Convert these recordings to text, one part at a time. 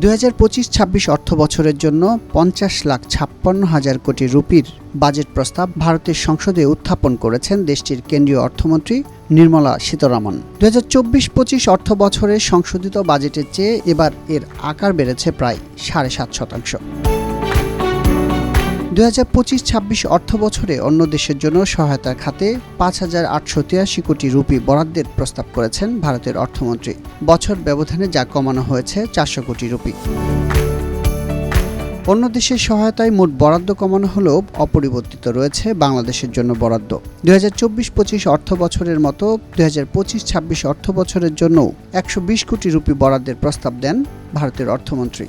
দুই হাজার পঁচিশ ছাব্বিশ অর্থ বছরের জন্য পঞ্চাশ লাখ ছাপ্পান্ন হাজার কোটি রুপির বাজেট প্রস্তাব ভারতের সংসদে উত্থাপন করেছেন দেশটির কেন্দ্রীয় অর্থমন্ত্রী নির্মলা সীতারামন। দু হাজার চব্বিশ পঁচিশ অর্থ বছরের সংশোধিত বাজেটের চেয়ে এবার এর আকার বেড়েছে প্রায় সাড়ে সাত শতাংশ। দুই হাজার পঁচিশ ছাব্বিশ অর্থ বছরে অন্য দেশের জন্য সহায়তার খাতে পাঁচ হাজার আটশো তিরাশি কোটি রুপি বরাদ্দের প্রস্তাব করেছেন ভারতের অর্থমন্ত্রী। বছর ব্যবধানে যা কমানো হয়েছে চারশো কোটি রুপি। অন্য দেশের সহায়তায় মোট বরাদ্দ কমানো হলেও অপরিবর্তিত রয়েছে বাংলাদেশের জন্য বরাদ্দ। দুই হাজার চব্বিশ পঁচিশ অর্থ বছরের মতো দুই হাজার পঁচিশ ছাব্বিশ অর্থ বছরের জন্যও একশো বিশ কোটি রুপি বরাদ্দের প্রস্তাব দেন ভারতের অর্থমন্ত্রী।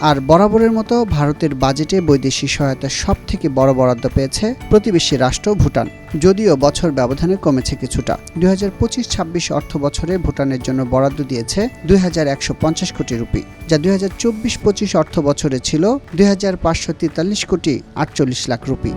আর বরাবরের মতো ভারতের বাজেটে বৈদেশিক সহায়তার সব থেকে বড় বরাদ্দ পেয়েছে প্রতিবেশী রাষ্ট্র ভুটান। যদিও বছর ব্যবধানে কমেছে কিছুটা। দুই হাজার পঁচিশ ছাব্বিশ অর্থ বছরে ভুটানের জন্য বরাদ্দ দিয়েছে দুই হাজার একশো পঞ্চাশ কোটি রুপি, যা দুই হাজার চব্বিশ পঁচিশ অর্থ বছরে ছিল দুই হাজার পাঁচশো তেতাল্লিশ কোটি আটচল্লিশ লাখ রুপি।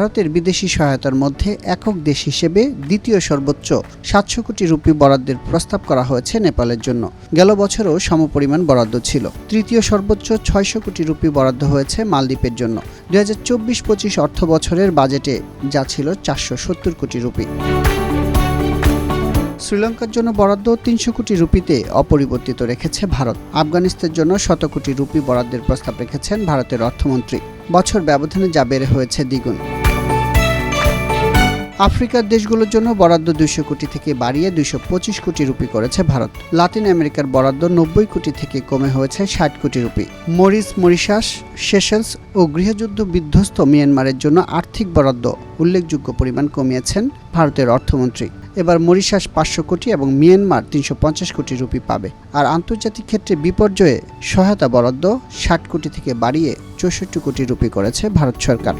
ভারতের বিদেশি সহায়তার মধ্যে একক দেশ হিসেবে দ্বিতীয় সর্বোচ্চ সাতশো কোটি রুপি বরাদ্দের প্রস্তাব করা হয়েছে নেপালের জন্য। গেল বছরও সমপরিমাণ বরাদ্দ ছিল। তৃতীয় সর্বোচ্চ ছয়শো কোটি রুপি বরাদ্দ হয়েছে মালদ্বীপের জন্য। দু হাজার চব্বিশ পঁচিশ অর্থ বছরের বাজেটে যা ছিল চারশো সত্তর কোটি রুপি। শ্রীলঙ্কার জন্য বরাদ্দ তিনশো কোটি রুপিতে অপরিবর্তিত রেখেছে ভারত। আফগানিস্তানের জন্য শত কোটি রুপি বরাদ্দের প্রস্তাব রেখেছেন ভারতের অর্থমন্ত্রী। বছর ব্যবধানে যা বেড়ে হয়েছে দ্বিগুণ। আফ্রিকার দেশগুলোর জন্য বরাদ্দ দুইশো কোটি থেকে বাড়িয়ে দুইশো পঁচিশ কোটি রুপি করেছে ভারত। লাতিন আমেরিকার বরাদ্দ নব্বই কোটি থেকে কমে হয়েছে ষাট কোটি রুপি। মরিস মরিশাস, সেশেলস ও গৃহযুদ্ধ বিধ্বস্ত মিয়ানমারের জন্য আর্থিক বরাদ্দ উল্লেখযোগ্য পরিমাণ কমিয়েছেন ভারতের অর্থমন্ত্রী। এবার মরিশাস পাঁচশো কোটি এবং মিয়ানমার তিনশো পঞ্চাশ কোটি রুপি পাবে। আর আন্তর্জাতিক ক্ষেত্রে বিপর্যয়ে সহায়তা বরাদ্দ ষাট কোটি থেকে বাড়িয়ে চৌষট্টি কোটি রুপি করেছে ভারত সরকার।